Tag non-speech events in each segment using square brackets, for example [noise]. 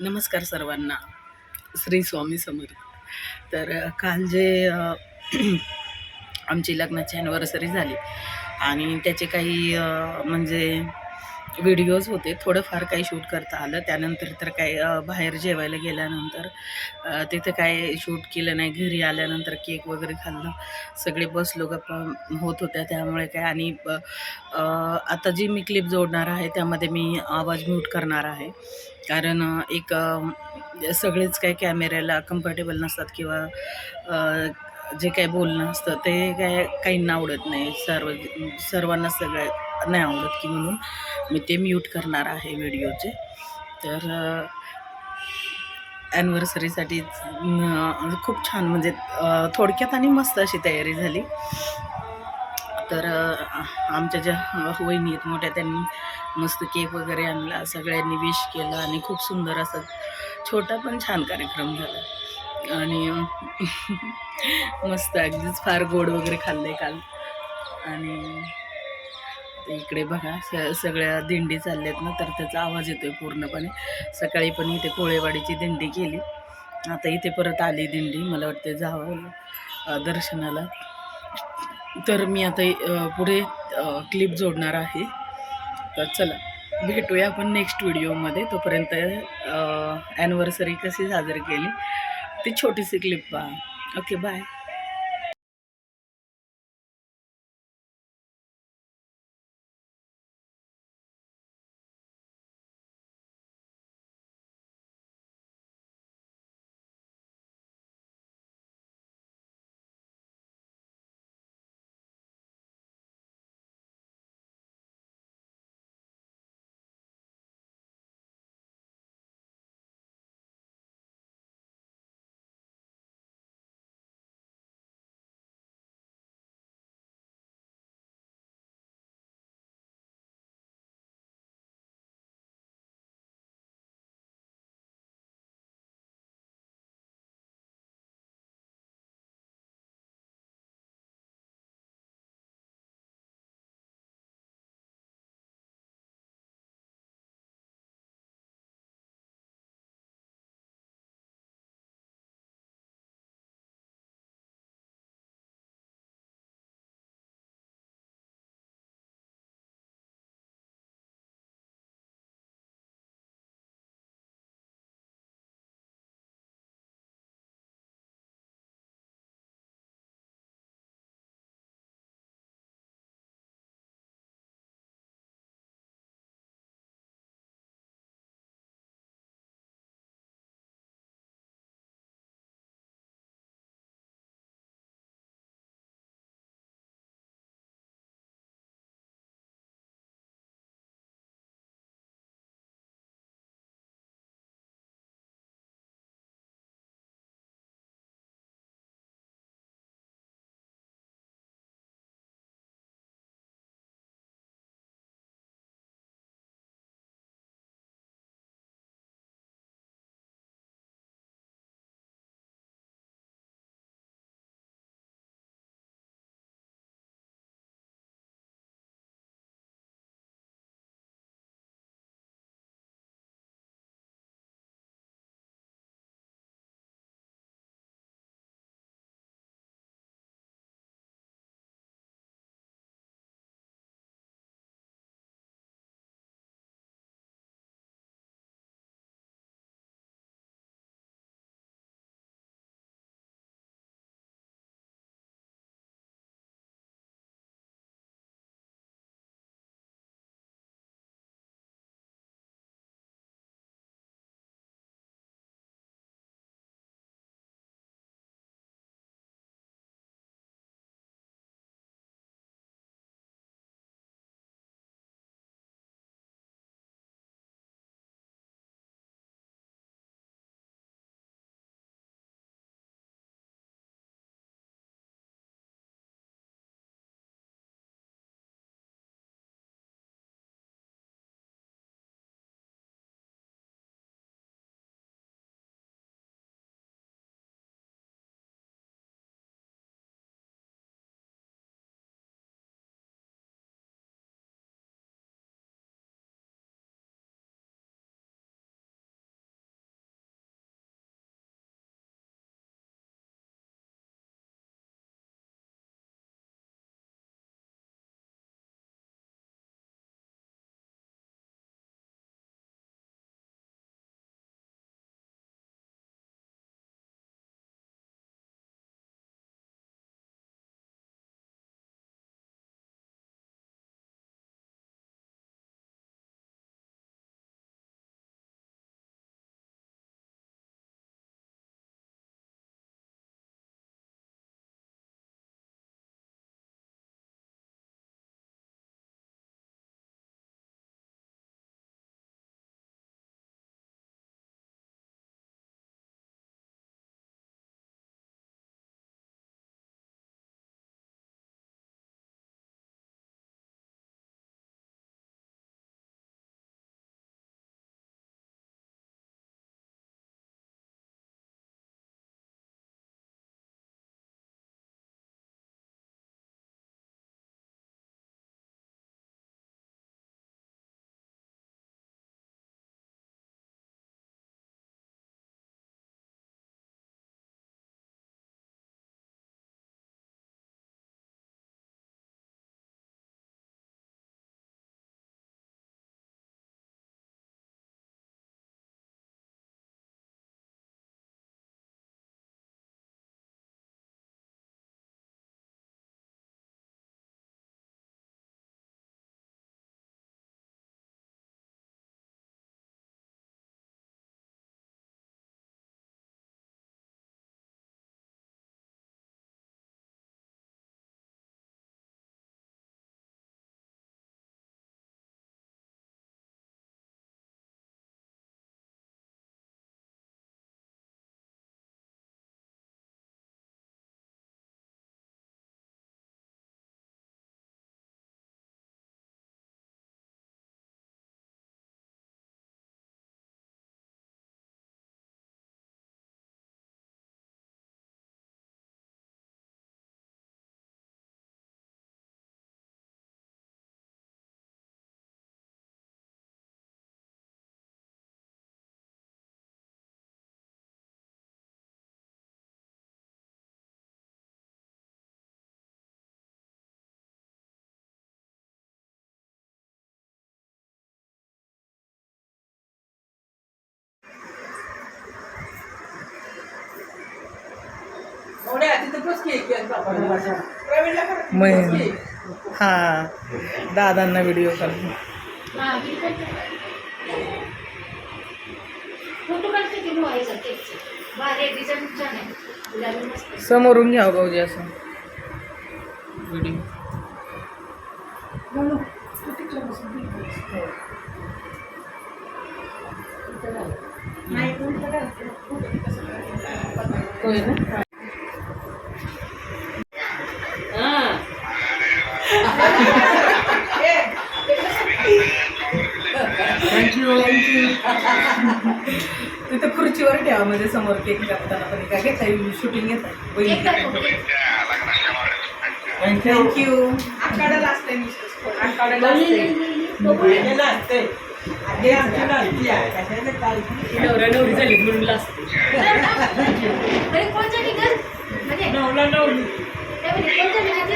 नमस्कार सर्वांना. श्री स्वामी समर्थ. तर काल जे [clears throat] आमची लग्नाची ॲनिव्हर्सरी झाली आणि त्याचे काही म्हणजे व्हिडिओज होते थोडंफार काही शूट करता आलं. त्यानंतर तर काय बाहेर जेवायला गेल्यानंतर तिथं काय शूट केलं नाही. घरी आल्यानंतर केक वगैरे खाल्लं. सगळे बसलो गप्पा होत होत्या त्यामुळे काय आणि आता जी मी क्लिप जोडणार आहे त्यामध्ये मी आवाज म्यूट करणार आहे. कारण एक सगळेच काही कॅमेऱ्याला कम्फर्टेबल नसतात किंवा जे काही बोलणं असतं ते काय काहींना आवडत नाही. सर्व सर्वांना सगळ्या नाही आवडत की म्हणून मी ते म्यूट करणार आहे व्हिडिओचे. तर ॲनिव्हर्सरीसाठी खूप छान म्हणजे थोडक्यात आणि मस्त अशी तयारी झाली. तर आमच्या ज्या वहिनी आहेत मोठ्या त्यांनी मस्त केक वगैरे आणला सगळ्यांनी विश केलं आणि खूप सुंदर असं छोटा पण छान कार्यक्रम झाला. आणि [laughs] मस्त अगदीच फार गोड वगैरे खाल्ले काल. आणि इकडे बघा स सगळ्या दिंडी चालल्यात ना तर त्याचा आवाज येतोय पूर्णपणे. सकाळी पण इथे कोळेवाडीची दिंडी केली. आता इथे परत आली दिंडी मला वाटते जावं दर्शनाला. तर मी आता पुढे क्लिप जोडणार आहे. तर चला भेटूया आपण नेक्स्ट व्हिडिओमध्ये तोपर्यंत ॲनिव्हर्सरी कशी साजरी केली ती छोटीशी क्लिप पहा. ओके बाय मग हा. दादांना व्हिडिओ कॉल फोटो काढते की मोबाईलचा केकचे भारी डिझाईन छान आहे. गुलाबी मस्त समोरून घ्या भाऊजी असं. व्हिडिओ होय ना? खुर्चीवर ठेवा म्हणजे समोर केक कापताना पण काय घेता येईल शूटिंग घेता. थँक्यू नवरा नवरी झाली म्हणून लास्ट म्हणजे नवला नवरी. काय म्हणे, कोण झाली आधी?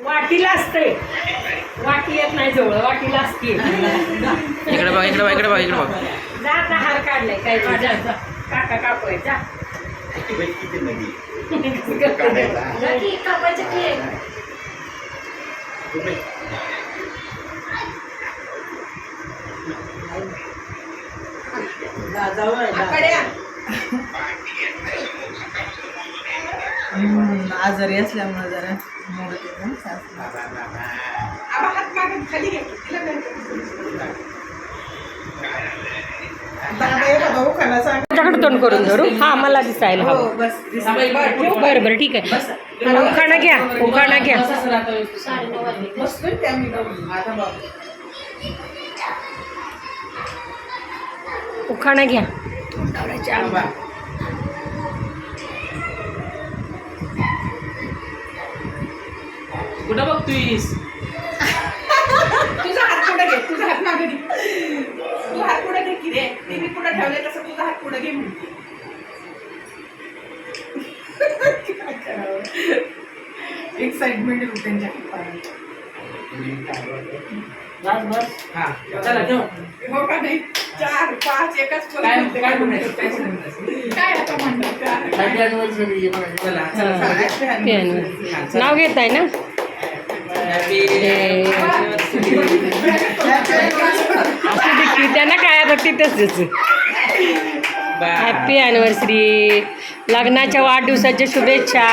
वाटीला असते. वाटी येत नाही जवळ वाटीला असते. इकडे बघ इकडे बघ इकडे बघ इकडे बघ. जा आता हार काढलाय काय जा, जा, जा. काका कापोय जा. कापायचं आजारी असल्यामुळे जरा मोडत सांग. त्याच्याकडे तोंड करून धरू. हा मला दिसायला हो, हवं. बरं बरं ठीक आहे. उखाणा घ्या उखाणा घ्या. उखाणा घ्या. कुठं बघतोयस? हात घे म्हणते? एक्साइटमेंट आहे त्यांच्या हाताने. बस बस. हा. चला ठेव का नाही चार पाच एकाच पुढे काय म्हणायचं? आता म्हणतात? हा. नाव घेत आहे ना त्यांना काय आता तिथंच हॅपी अॅनिव्हर्सरी लग्नाच्या वाढदिवसाच्या शुभेच्छा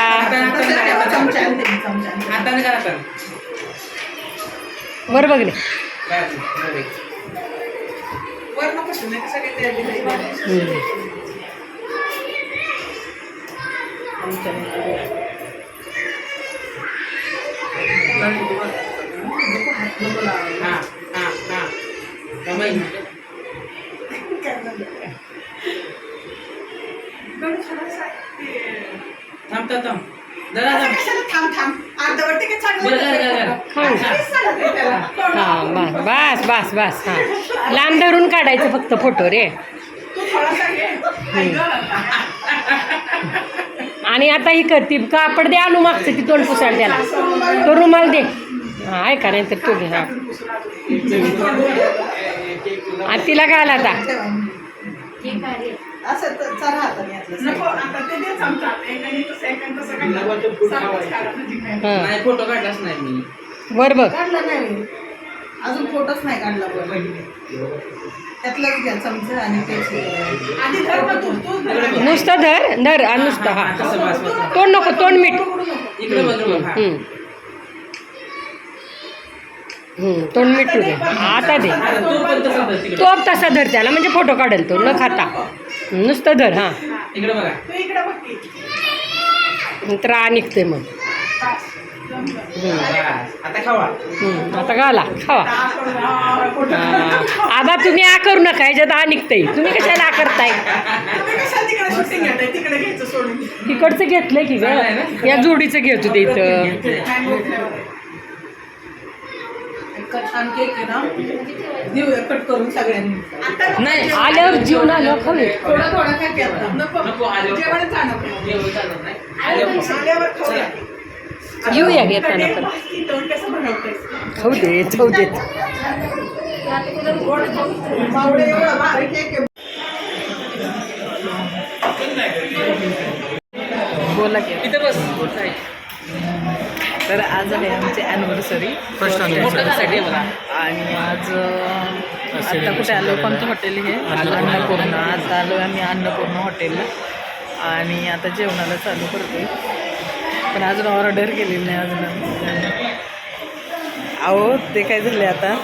चमचा आणते मी, हा. कमाई थांब जरा अर्धवट बरं. हा बस बस बस बस हा. लांब धरून काढायचं फक्त फोटो रे. तू थोडासा घे. आई गं. आणि आता ही करती. कापड दे आणू मागचं ती तोंड पुसाड त्याला. तो रुमाल दे. हा आहे का नाही तर तो घे हा. आणि तिला घाल आता. आहे. असं तर चला हाताने यातलं नको आता ते दे चमचा एक आणि तसं एक आणि तसं काढलं. नवं ते फुल सारखंच खावायचं. काढा म्हणजे काय. हा नाही फोटो काढलाच नाही मी. वर बघ काढला नाही अजून फोटोच नाही काढला बरं. त्यातलंच घ्या चमचा आणि ते आधी धर ना तू तू धर. नुसतं धर धर आणि नुसतं हा, हा. तसं बस बस तोंड नको तोंड मीठ. पकडू नको. इकडे बघ बघ हा. हम्म. हम्म, तोंड मीठ तू दे आता दे. आता तू पण तसं धर तिकडे. तो तसा धर त्याला म्हणजे फोटो काढेल तो न खाता. नुसतं धर हा. इकडे बघा. तू इकडे बघ की. नंतर आ निघते मग. आता खावा. हम्म, आता घाला खावा. हा. आबा तुम्ही आ करू नका ह्याच्यात आ निघतंय. तुम्ही कशाला आ करताय? तिकडचं घेतलंय की ग? या जोडीचं घेतो ते इथं. छान केक आहे ना. देऊया कट करून सगळ्यांनी. नाही आल्यावर जीवन आल्यावर खाऊ थोडा थोडा काय की नको. नाही? आल्यावर खाऊया. येऊया घेताना पण. बाकी तोंड कसं बनवतेस? खाऊ दे खाऊ देत मावळे एवढा भारी केक आहे. तर आज आहे आमची ॲनिव्हर्सरी फर्स्टसाठी बघा. आणि आज अं, आत्ता कुठे आलो? कोणतं हॉटेल हे? अन्नपूर्णा. आता आलो आम्ही अन्नपूर्णा हॉटेलला आणि आता जेवणाला चालू करतोय. पण अजून ऑर्डर केलेली नाही अजून. अहो ते काय झाले आता?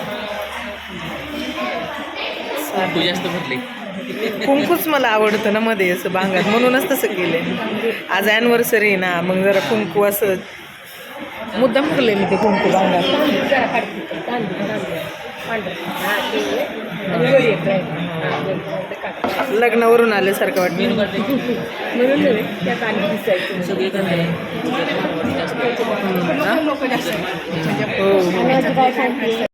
जास्त भरले कुंकूच मला आवडतं ना मध्ये असं बांगात म्हणूनच तसं केलंय. आज ॲनिव्हर्सरी ना मग जरा कुंकू असं मुद्दाम ठरले मी ते कुंकू काढा. लग्नावरून आल्यासारखं वाटतं. म्हणून त्यात आणि दिसायचं. हो